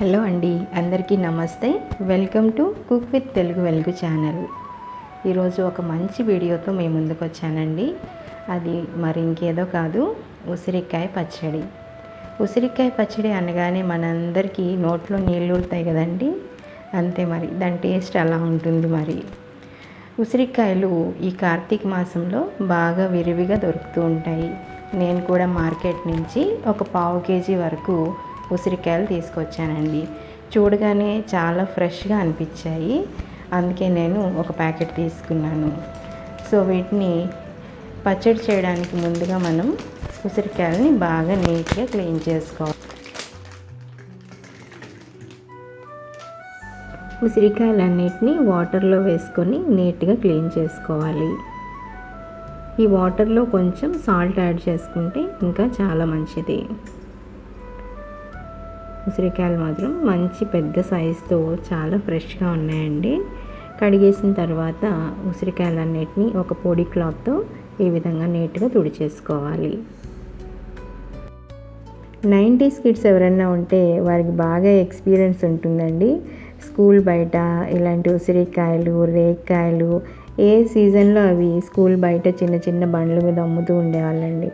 Hello అండి అందరికీ నమస్తే. Welcome to cook with Telugu Velugu channel. ఈరోజు ఒక మంచి వీడియోతో మేము ముందుకు వచ్చానండి. అది మరి ఇంకేదో కాదు ఉసిరికాయ పచ్చడి. ఉసిరికాయ పచ్చడి అనగానే మనందరికీ నోట్లో నీళ్ళు ఊరుతాయి కదండి. అంతే మరి దాని టేస్ట్ అలా ఉంటుంది మరి. ఉసిరికాయలు ఈ కార్తీక మాసంలో బాగా విరివిగా దొరుకుతూ ఉంటాయి. నేను కూడా మార్కెట్ నుంచి ఒక పావు కేజీ వరకు ఉసిరికాయలు తీసుకొచ్చానండి. చూడగానే చాలా ఫ్రెష్గా అనిపించాయి. అందుకే నేను ఒక ప్యాకెట్ తీసుకున్నాను. సో వీటిని పచ్చడి చేయడానికి ముందుగా మనం ఉసిరికాయలని బాగా నీట్గా క్లీన్ చేసుకోవాలి. ఉసిరికాయలన్నిటిని వాటర్లో వేసుకొని నీట్గా క్లీన్ చేసుకోవాలి. ఈ వాటర్లో కొంచెం సాల్ట్ యాడ్ చేసుకుంటే ఇంకా చాలా మంచిది. ఉసిరికాయలు మాత్రం మంచి పెద్ద సైజుతో చాలా ఫ్రెష్గా ఉన్నాయండి. కడిగేసిన తర్వాత ఉసిరికాయలన్నిటిని ఒక పొడి క్లాత్తో ఈ విధంగా నీట్గా తుడిచేసుకోవాలి. నైంటీస్ కిడ్స్ ఎవరైనా ఉంటే వారికి బాగా ఎక్స్పీరియన్స్ ఉంటుందండి. స్కూల్ బయట ఇలాంటి ఉసిరికాయలు రేక్కాయలు ఏ సీజన్లో అవి స్కూల్ బయట చిన్న చిన్న బండ్ల మీద అమ్ముతూ ఉండేవాళ్ళండి.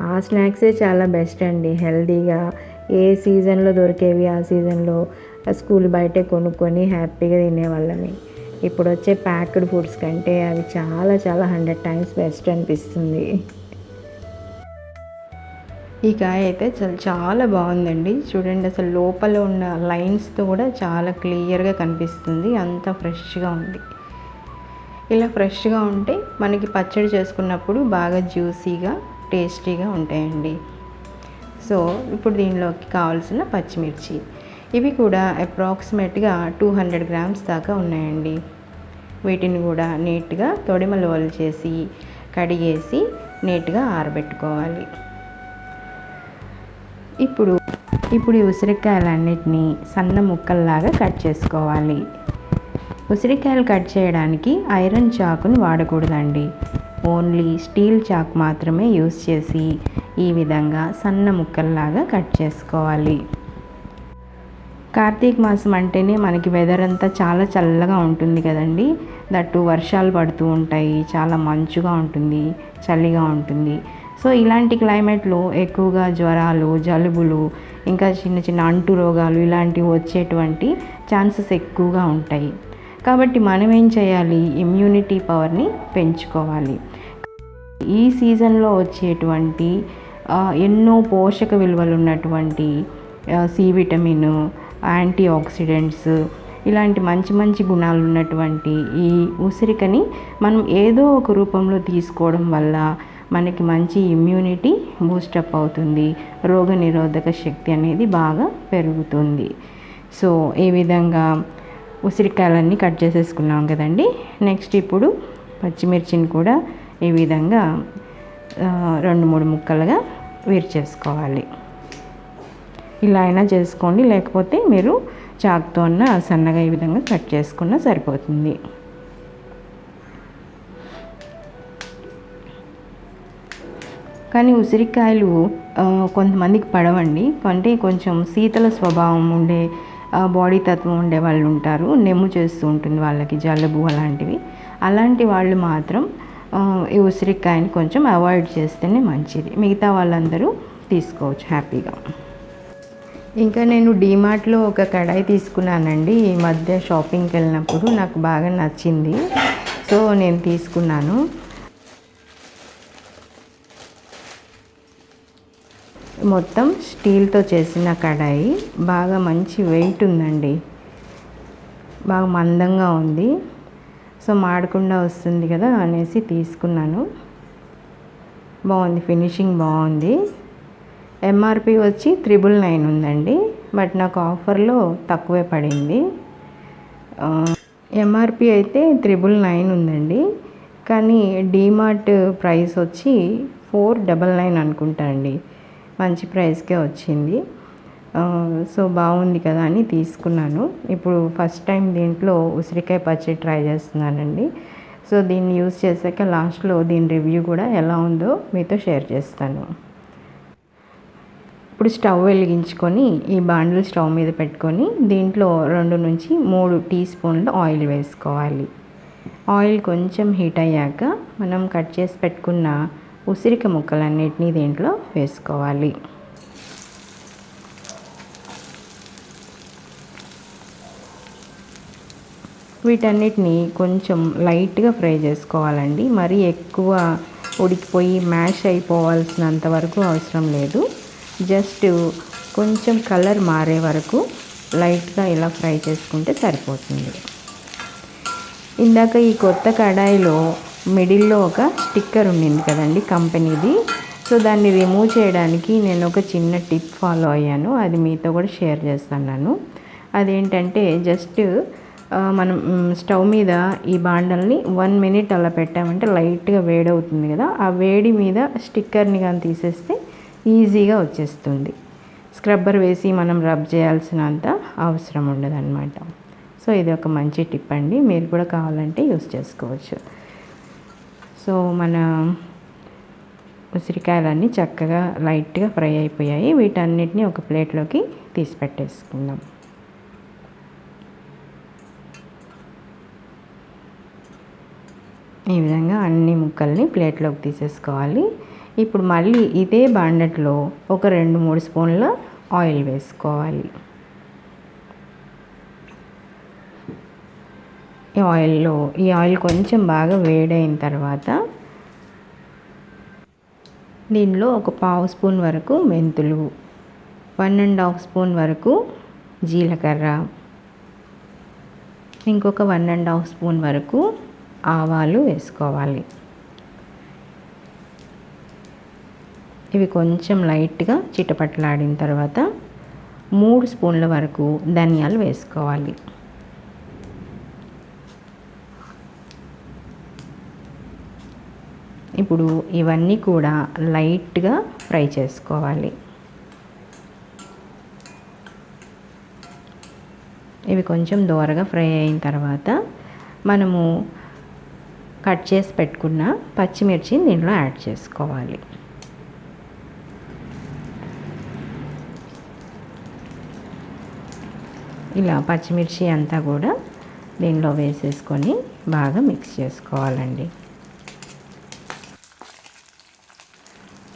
ఆ స్నాక్సే చాలా బెస్ట్ అండి. హెల్తీగా ఏ సీజన్లో దొరికేవి ఆ సీజన్లో స్కూల్ బయటే కొనుక్కొని హ్యాపీగా తినేవాళ్ళని ఇప్పుడు వచ్చే ప్యాక్డ్ ఫుడ్స్ కంటే అవి చాలా చాలా హండ్రెడ్ టైమ్స్ బెస్ట్ అనిపిస్తుంది. ఈ కాయ అయితే చాలా చాలా బాగుందండి. చూడండి అసలు లోపల ఉన్న లైన్స్తో కూడా చాలా క్లియర్గా కనిపిస్తుంది. అంత ఫ్రెష్గా ఉంది. ఇలా ఫ్రెష్గా ఉంటే మనకి పచ్చడి చేసుకున్నప్పుడు బాగా జ్యూసీగా టేస్టీగా ఉంటాయండి. సో ఇప్పుడు దీనిలోకి కావాల్సిన పచ్చిమిర్చి. ఇవి కూడా అప్రాక్సిమేట్గా టూ హండ్రెడ్ గ్రామ్స్ దాకా ఉన్నాయండి. వీటిని కూడా నీట్గా తొడిమలు చేసి కడిగేసి నీట్గా ఆరబెట్టుకోవాలి. ఇప్పుడు ఇప్పుడు ఈ ఉసిరికాయలన్నిటినీ సన్న ముక్కల్లాగా కట్ చేసుకోవాలి. ఉసిరికాయలు కట్ చేయడానికి ఐరన్ చాకుని వాడకూడదండి. ఓన్లీ స్టీల్ చాక్ మాత్రమే యూస్ చేసి ఈ విధంగా సన్న ముక్కల్లాగా కట్ చేసుకోవాలి. కార్తీక మాసం అంటేనే మనకి వెదర్ అంతా చాలా చల్లగా ఉంటుంది కదండి. దట్టు వర్షాలు పడుతూ ఉంటాయి చాలా మంచుగా ఉంటుంది చలిగా ఉంటుంది. సో ఇలాంటి క్లైమేట్లో ఎక్కువగా జ్వరాలు జలుబులు ఇంకా చిన్న చిన్న అంటు రోగాలు ఇలాంటివి వచ్చేటువంటి ఛాన్సెస్ ఎక్కువగా ఉంటాయి. కాబట్టి మనం ఏం చేయాలి? ఇమ్యూనిటీ పవర్ని పెంచుకోవాలి. ఈ సీజన్లో వచ్చేటువంటి ఎన్నో పోషక విలువలు ఉన్నటువంటి సి విటమిన్ యాంటీ ఆక్సిడెంట్స్ ఇలాంటి మంచి మంచి గుణాలు ఉన్నటువంటి ఈ ఉసిరికని మనం ఏదో ఒక రూపంలో తీసుకోవడం వల్ల మనకి మంచి ఇమ్యూనిటీ బూస్టప్ అవుతుంది. రోగ నిరోధక శక్తి అనేది బాగా పెరుగుతుంది. సో ఈ విధంగా ఉసిరికాయలన్నీ కట్ చేసేసుకున్నాం కదండి. నెక్స్ట్ ఇప్పుడు పచ్చిమిర్చిని కూడా ఈ విధంగా రెండు మూడు ముక్కలుగా వేరు చేసుకోవాలి. ఇలా అయినా చేసుకోండి లేకపోతే మీరు చాకుతో అన్న సన్నగా ఈ విధంగా కట్ చేసుకున్న సరిపోతుంది. కానీ ఉసిరికాయలు కొంతమందికి పడవండి. అంటే కొంచెం శీతల స్వభావం ఉండే బాడీ తత్వం ఉండే వాళ్ళు ఉంటారు. నెమ్ము చేస్తూ ఉంటుంది వాళ్ళకి జలుబు అలాంటివి. అలాంటి వాళ్ళు మాత్రం ఈ ఉసిరికాయని కొంచెం అవాయిడ్ చేస్తేనే మంచిది. మిగతా వాళ్ళందరూ తీసుకోవచ్చు హ్యాపీగా. ఇంకా నేను డీమార్ట్లో ఒక కడాయి తీసుకున్నానండి. ఈ మధ్య షాపింగ్కి వెళ్ళినప్పుడు నాకు బాగా నచ్చింది. సో నేను తీసుకున్నాను. మొత్తం స్టీల్తో చేసిన కడాయి. బాగా మంచి వెయిట్ ఉందండి. బాగా మందంగా ఉంది. సో మాడకుండా వస్తుంది కదా అనేసి తీసుకున్నాను. బాగుంది ఫినిషింగ్ బాగుంది. ఎంఆర్పి వచ్చి త్రిబుల్ నైన్ ఉందండి బట్ నాకు ఆఫర్లో తక్కువే పడింది. ఎంఆర్పి అయితే త్రిబుల్ నైన్ ఉందండి కానీ డీమార్ట్ ప్రైస్ వచ్చి ఫోర్ డబల్ నైన్ అనుకుంటా అండి మంచి ప్రైస్కే వచ్చింది. సో బాగుంది కదా అని తీసుకున్నాను. ఇప్పుడు ఫస్ట్ టైం దీంట్లో ఉసిరికాయ పచ్చడి ట్రై చేస్తున్నానండి. సో దీన్ని యూస్ చేశాక లాస్ట్లో దీని రివ్యూ కూడా ఎలా ఉందో మీతో షేర్ చేస్తాను. ఇప్పుడు స్టవ్ వెలిగించుకొని ఈ బాండిల్ స్టవ్ మీద పెట్టుకొని దీంట్లో రెండు నుంచి మూడు టీ స్పూన్లు ఆయిల్ వేసుకోవాలి. ఆయిల్ కొంచెం హీట్ అయ్యాక మనం కట్ చేసి పెట్టుకున్న ఉసిరిక ముక్కలన్నిటినీ దీంట్లో వేసుకోవాలి. వీటన్నిటిని కొంచెం లైట్గా ఫ్రై చేసుకోవాలండి. మరీ ఎక్కువ ఉడికిపోయి మ్యాష్ అయిపోవాల్సినంత వరకు అవసరం లేదు. జస్ట్ కొంచెం కలర్ మారే వరకు లైట్గా ఇలా ఫ్రై చేసుకుంటే సరిపోతుంది. ఇందాక ఈ కొత్త కడాయిలో మిడిల్లో ఒక స్టిక్కర్ ఉండింది కదండి కంపెనీది. సో దాన్ని రిమూవ్ చేయడానికి నేను ఒక చిన్న టిప్ ఫాలో అయ్యాను. అది మీతో కూడా షేర్ చేస్తున్నాను అదేంటంటే జస్ట్ మనం స్టవ్ మీద ఈ బాండల్ని వన్ మినిట్ అలా పెట్టామంటే లైట్గా వేడవుతుంది కదా ఆ వేడి మీద స్టిక్కర్ని కానీ తీసేస్తే ఈజీగా వచ్చేస్తుంది. స్క్రబ్బర్ వేసి మనం రబ్ చేయాల్సినంత అవసరం ఉండదన్నమాట. సో ఇది ఒక మంచి టిప్ అండి. మీరు కూడా కావాలంటే యూస్ చేసుకోవచ్చు. సో మన ఉసిరికాయలన్నీ చక్కగా లైట్గా ఫ్రై అయిపోయాయి. వీటన్నిటిని ఒక ప్లేట్లోకి తీసి పెట్టేసుకుందాం. ఈ విధంగా అన్ని ముక్కల్ని ప్లేట్లోకి తీసేసుకోవాలి. ఇప్పుడు మళ్ళీ ఇదే బాండెట్లో ఒక రెండు మూడు స్పూన్ల ఆయిల్ వేసుకోవాలి. ఈ ఆయిల్లో ఈ ఆయిల్ కొంచెం బాగా వేడైన తర్వాత దీనిలో ఒక పావు స్పూన్ వరకు మెంతులు వన్ అండ్ హాఫ్ స్పూన్ వరకు జీలకర్ర ఇంకొక వన్ అండ్ హాఫ్ స్పూన్ వరకు ఆవాలు వేసుకోవాలి. ఇవి కొంచెం లైట్గా చిటపట్లాడిన తర్వాత మూడు స్పూన్ల వరకు ధనియాలు వేసుకోవాలి. ఇప్పుడు ఇవన్నీ కూడా లైట్గా ఫ్రై చేసుకోవాలి. ఇవి కొంచెం దోరగా ఫ్రై అయిన తర్వాత మనము కట్ చేసి పెట్టుకున్న పచ్చిమిర్చిని దీంట్లో యాడ్ చేసుకోవాలి. ఇలా పచ్చిమిర్చి అంతా కూడా దీనిలో వేసేసుకొని బాగా మిక్స్ చేసుకోవాలండి.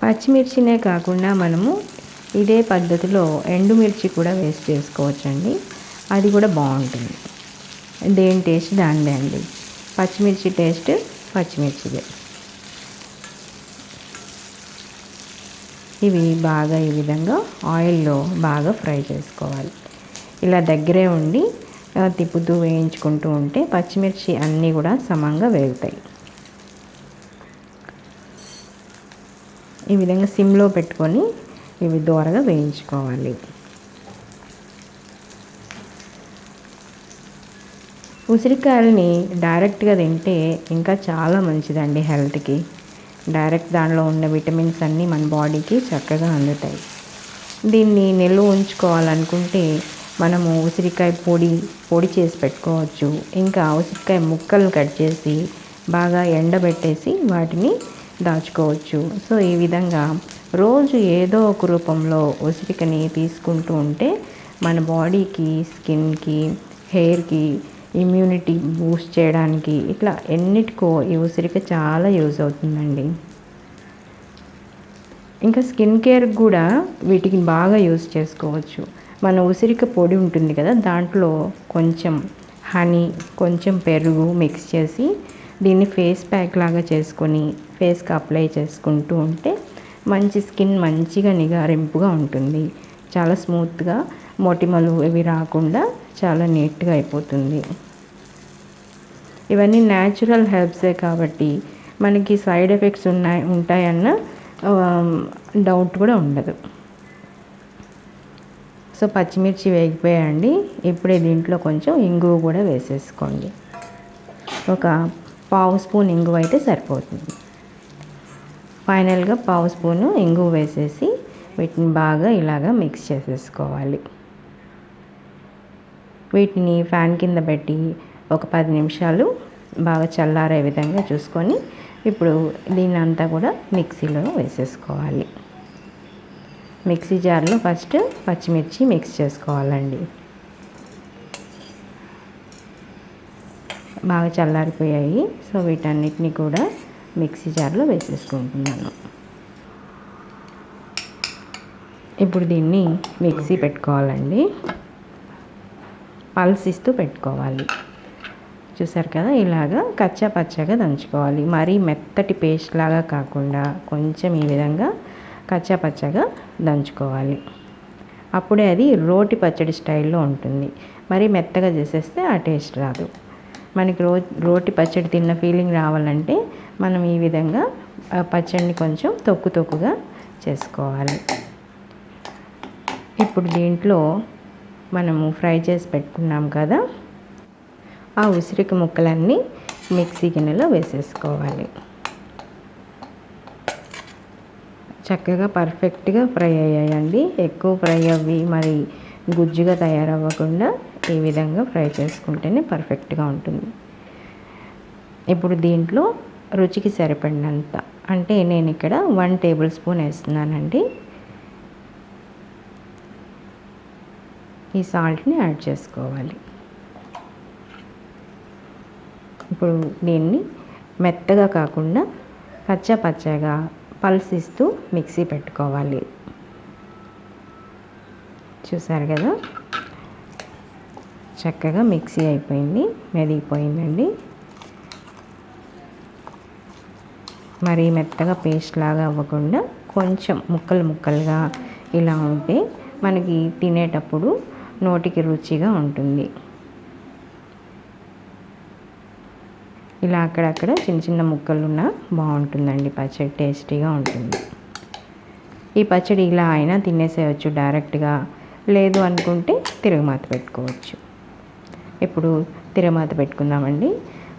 పచ్చిమిర్చినే కాకుండా మనము ఇదే పద్ధతిలో ఎండుమిర్చి కూడా వేస్ట్ చేసుకోవచ్చండి. అది కూడా బాగుంటుంది. దేని టేస్ట్ దానిదే అండి. పచ్చిమిర్చి టేస్ట్ పచ్చిమిర్చిదే. ఇవి బాగా ఈ విధంగా ఆయిల్లో బాగా ఫ్రై చేసుకోవాలి. ఇలా దగ్గరే ఉండి తిప్పుతూ వేయించుకుంటూ ఉంటే పచ్చిమిర్చి అన్నీ కూడా సమంగా వేగుతాయి. ఈ విధంగా సిమ్లో పెట్టుకొని ఇవి దూరగా వేయించుకోవాలి. ఉసిరికాయలని డైరెక్ట్గా తింటే ఇంకా చాలా మంచిదండి హెల్త్కి. డైరెక్ట్ దానిలో ఉన్న విటమిన్స్ అన్నీ మన బాడీకి చక్కగా అందుతాయి. దీన్ని నిల్వ ఉంచుకోవాలనుకుంటే మనము ఉసిరికాయ పొడి పొడి చేసి పెట్టుకోవచ్చు. ఇంకా ఉసిరికాయ ముక్కలు కట్ చేసి బాగా ఎండబెట్టేసి వాటిని దాచుకోవచ్చు. సో ఈ విధంగా రోజు ఏదో ఒక రూపంలో ఉసిరికని తీసుకుంటూ ఉంటే మన బాడీకి స్కిన్కి హెయిర్కి ఇమ్యూనిటీ బూస్ట్ చేయడానికి ఇట్లా ఎన్నిటికో ఈ ఉసిరిక చాలా యూజ్ అవుతుందండి. ఇంకా స్కిన్ కేర్ కూడా వీటికి బాగా యూజ్ చేసుకోవచ్చు. మన ఉసిరిక పొడి ఉంటుంది కదా దాంట్లో కొంచెం హనీ కొంచెం పెరుగు మిక్స్ చేసి దీన్ని ఫేస్ ప్యాక్ లాగా చేసుకొని ఫేస్కి అప్లై చేసుకుంటూ ఉంటే మంచి స్కిన్ మంచిగా నిగారింపుగా ఉంటుంది. చాలా స్మూత్గా మొటిమలు ఇవి రాకుండా చాలా నీట్గా అయిపోతుంది. ఇవన్నీ న్యాచురల్ హెర్బ్సే కాబట్టి మనకి సైడ్ ఎఫెక్ట్స్ ఉన్నాయి ఉంటాయన్న డౌట్ కూడా ఉండదు. సో పచ్చిమిర్చి వేగిపోయాయండి ఇప్పుడే దీంట్లో కొంచెం ఇంగువ కూడా వేసేసుకోండి. ఒక పావు స్పూన్ ఇంగువ అయితే సరిపోతుంది. ఫైనల్గా పావు స్పూను ఇంగువ వేసేసి వీటిని బాగా ఇలాగా మిక్స్ చేసేసుకోవాలి. వీటిని ఫ్యాన్ కింద పెట్టి ఒక పది నిమిషాలు బాగా చల్లారే విధంగా చూసుకొని ఇప్పుడు దీన్ని అంతా కూడా మిక్సీలో వేసేసుకోవాలి. మిక్సీ జార్లో ఫస్ట్ పచ్చిమిర్చి మిక్స్ చేసుకోవాలండి. బాగా చల్లారిపోయాయి. సో వీటన్నిటిని కూడా మిక్సీ జార్లో వేసేసుకుంటున్నాను. ఇప్పుడు దీన్ని మిక్సీ పెట్టుకోవాలండి. పల్స్ ఇస్తూ పెట్టుకోవాలి. చూసారు కదా ఇలాగా కచ్చా పచ్చగా దంచుకోవాలి. మరీ మెత్తటి పేస్ట్ లాగా కాకుండా కొంచెం ఈ విధంగా కచ్చా పచ్చగా దంచుకోవాలి. అప్పుడే అది రోటి పచ్చడి స్టైల్లో ఉంటుంది. మరీ మెత్తగా చేసేస్తే ఆ టేస్ట్ రాదు. మనకి రో రోటి పచ్చడి తిన్న ఫీలింగ్ రావాలంటే మనం ఈ విధంగా పచ్చడిని కొంచెం తొక్కు తొక్కుగా చేసుకోవాలి. ఇప్పుడు దీంట్లో మనము ఫ్రై చేసి పెట్టుకున్నాం కదా ఆ ఉసిరికి ముక్కలన్నీ మిక్సీ గిన్నెలో వేసేసుకోవాలి. చక్కగా పర్ఫెక్ట్గా ఫ్రై అయ్యాయండి. ఎక్కువ ఫ్రై అవ్వి మరి గుజ్జుగా తయారవ్వకుండా ఈ విధంగా ఫ్రై చేసుకుంటేనే పర్ఫెక్ట్గా ఉంటుంది. ఇప్పుడు దీంట్లో రుచికి సరిపడినంత అంటే నేను ఇక్కడ వన్ టేబుల్ స్పూన్ వేస్తున్నానండి. ఈ సాల్ట్ని యాడ్ చేసుకోవాలి. ఇప్పుడు దీన్ని మెత్తగా కాకుండా పచ్చ పచ్చగా పల్సిస్తూ మిక్సీ పెట్టుకోవాలి. చూసారు కదా? చక్కగా మిక్సీ అయిపోయింది మెదిగిపోయిందండి. మరి మెత్తగా పేస్ట్ లాగా అవ్వకుండా కొంచెం ముక్కలు ముక్కలుగా ఇలా ఉంటే మనకి తినేటప్పుడు నోటికి రుచిగా ఉంటుంది. ఇలా అక్కడక్కడ చిన్న చిన్న ముక్కలున్న బాగుంటుందండి. పచ్చడి టేస్టీగా ఉంటుంది. ఈ పచ్చడి ఇలా అయినా తినేసేయచ్చు డైరెక్ట్గా. లేదు అనుకుంటే తిరగమాత పెట్టుకోవచ్చు. ఇప్పుడు తిరగమాత పెట్టుకుందామండి.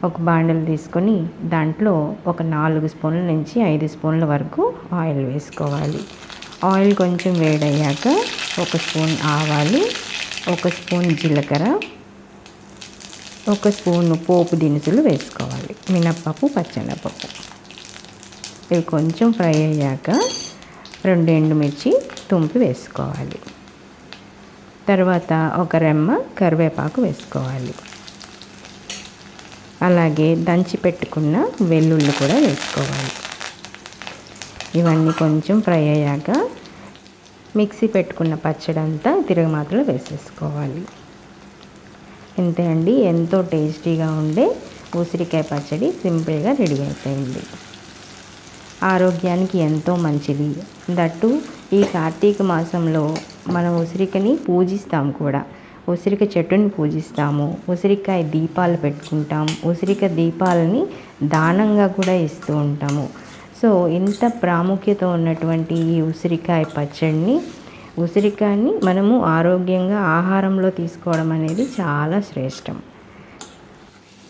ఒక బాండలు తీసుకొని దాంట్లో ఒక నాలుగు స్పూన్ల నుంచి ఐదు స్పూన్ల వరకు ఆయిల్ వేసుకోవాలి. ఆయిల్ కొంచెం వేడయ్యాక ఒక స్పూన్ ఆవాలు ఒక స్పూన్ జీలకర్ర ఒక స్పూన్ పోపు దినుసులు వేసుకోవాలి. మినప్పప్పు పచ్చెనపప్పు. ఇవి కొంచెం ఫ్రై అయ్యాక రెండు ఎండుమిర్చి తుంపి వేసుకోవాలి. తర్వాత ఒక రెమ్మ కరివేపాకు వేసుకోవాలి. అలాగే దంచి పెట్టుకున్న వెల్లుల్లి కూడా వేసుకోవాలి. ఇవన్నీ కొంచెం ఫ్రై అయ్యాక మిక్సీ పెట్టుకున్న పచ్చడి అంతా తిరగమాతలో వేసేసుకోవాలి. ఇంతే అండి ఎంతో టేస్టీగా ఉండే ఉసిరికాయ పచ్చడి సింపుల్గా రెడీ అయిపోయింది. ఆరోగ్యానికి ఎంతో మంచిది. దట్టు ఈ కార్తీక మాసంలో మనం ఉసిరికని పూజిస్తాం కూడా. ఉసిరిక చెట్టుని పూజిస్తాము. ఉసిరికాయ దీపాలు పెట్టుకుంటాం. ఉసిరిక దీపాలని దానంగా కూడా ఇస్తూ ఉంటాము. సో ఇంత ప్రాముఖ్యత ఉన్నటువంటి ఈ ఉసిరికాయ పచ్చడిని ఉసిరికాయని మనము ఆరోగ్యంగా ఆహారంలో తీసుకోవడం అనేది చాలా శ్రేష్టం.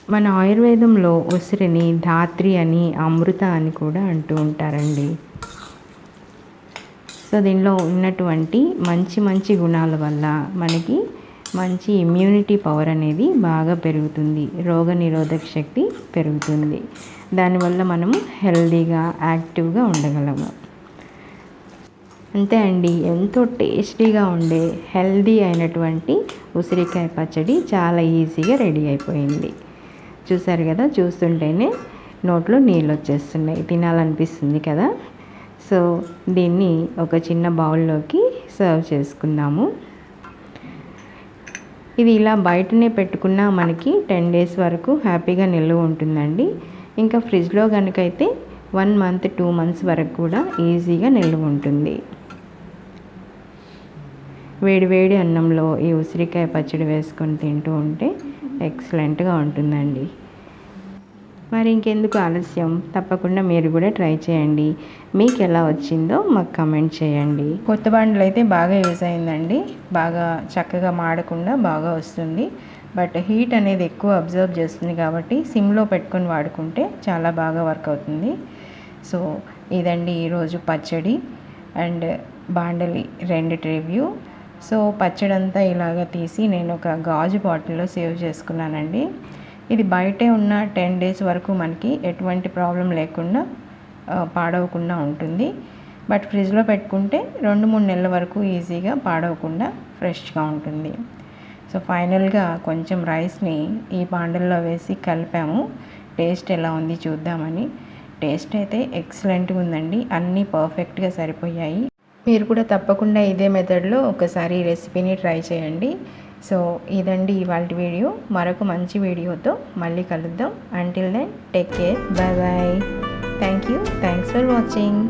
మన ఆయుర్వేదంలో ఉసిరిని ధాత్రి అని అమృత అని కూడా అంటూ ఉంటారండి. సో దీనిలో ఉన్నటువంటి మంచి మంచి గుణాల వల్ల మనకి మంచి ఇమ్యూనిటీ పవర్ అనేది బాగా పెరుగుతుంది. రోగ నిరోధక శక్తి పెరుగుతుంది. దానివల్ల మనము హెల్దీగా యాక్టివ్గా ఉండగలము. అంతే అండి. ఎంతో టేస్టీగా ఉండే హెల్దీ అయినటువంటి ఉసిరికాయ పచ్చడి చాలా ఈజీగా రెడీ అయిపోయింది. చూసారు కదా? చూస్తుంటేనే నోట్లో నీళ్ళు వచ్చేస్తున్నాయి. తినాలనిపిస్తుంది కదా? సో దీన్ని ఒక చిన్న బౌల్లోకి సర్వ్ చేసుకుందాము. ఇది ఇలా బయటనే పెట్టుకున్నా మనకి టెన్ డేస్ వరకు హ్యాపీగా నిల్వ ఉంటుందండి. ఇంకా ఫ్రిడ్జ్లో కనుకైతే వన్ మంత్ టూ మంత్స్ వరకు కూడా ఈజీగా నిల్వ ఉంటుంది. వేడి వేడి అన్నంలో ఈ ఉసిరికాయ పచ్చడి వేసుకొని తింటూ ఉంటే ఎక్సలెంట్గా ఉంటుందండి. మరి ఇంకెందుకు ఆలస్యం? తప్పకుండా మీరు కూడా ట్రై చేయండి. మీకు ఎలా వచ్చిందో మాకు కమెంట్ చేయండి. కొత్త బండ్లు అయితే బాగా యూజ్ అయిందండి. బాగా చక్కగా మాడకుండా బాగా వస్తుంది. బట్ హీట్ అనేది ఎక్కువ అబ్జర్వ్ చేస్తుంది కాబట్టి సిమ్లో పెట్టుకొని వాడుకుంటే చాలా బాగా వర్క్ అవుతుంది. సో ఇదండి ఈరోజు పచ్చడి అండ్ బాండలి రెండు రివ్యూ సో పచ్చడి అంతా ఇలాగ తీసి నేను ఒక గాజు బాటిల్లో సేవ్ చేసుకున్నానండి. ఇది బయటే ఉన్న టెన్ డేస్ వరకు మనకి ఎటువంటి ప్రాబ్లం లేకుండా పాడవకుండా ఉంటుంది. బట్ ఫ్రిడ్జ్లో పెట్టుకుంటే రెండు మూడు నెలల వరకు ఈజీగా పాడవకుండా ఫ్రెష్గా ఉంటుంది. సో ఫైనల్గా కొంచెం రైస్ని ఈ పాండల్లో వేసి కలిపాము. టేస్ట్ ఎలా ఉంది చూద్దామని. టేస్ట్ అయితే ఎక్సలెంట్గా ఉందండి. అన్నీ పర్ఫెక్ట్గా సరిపోయాయి. మీరు కూడా తప్పకుండా ఇదే మెథడ్లో ఒకసారి ఈ రెసిపీని ట్రై చేయండి. సో ఇదండి ఇవాళ వీడియో. మరొక మంచి వీడియోతో మళ్ళీ కలుద్దాం. Until then take care bye bye thank you thanks for watching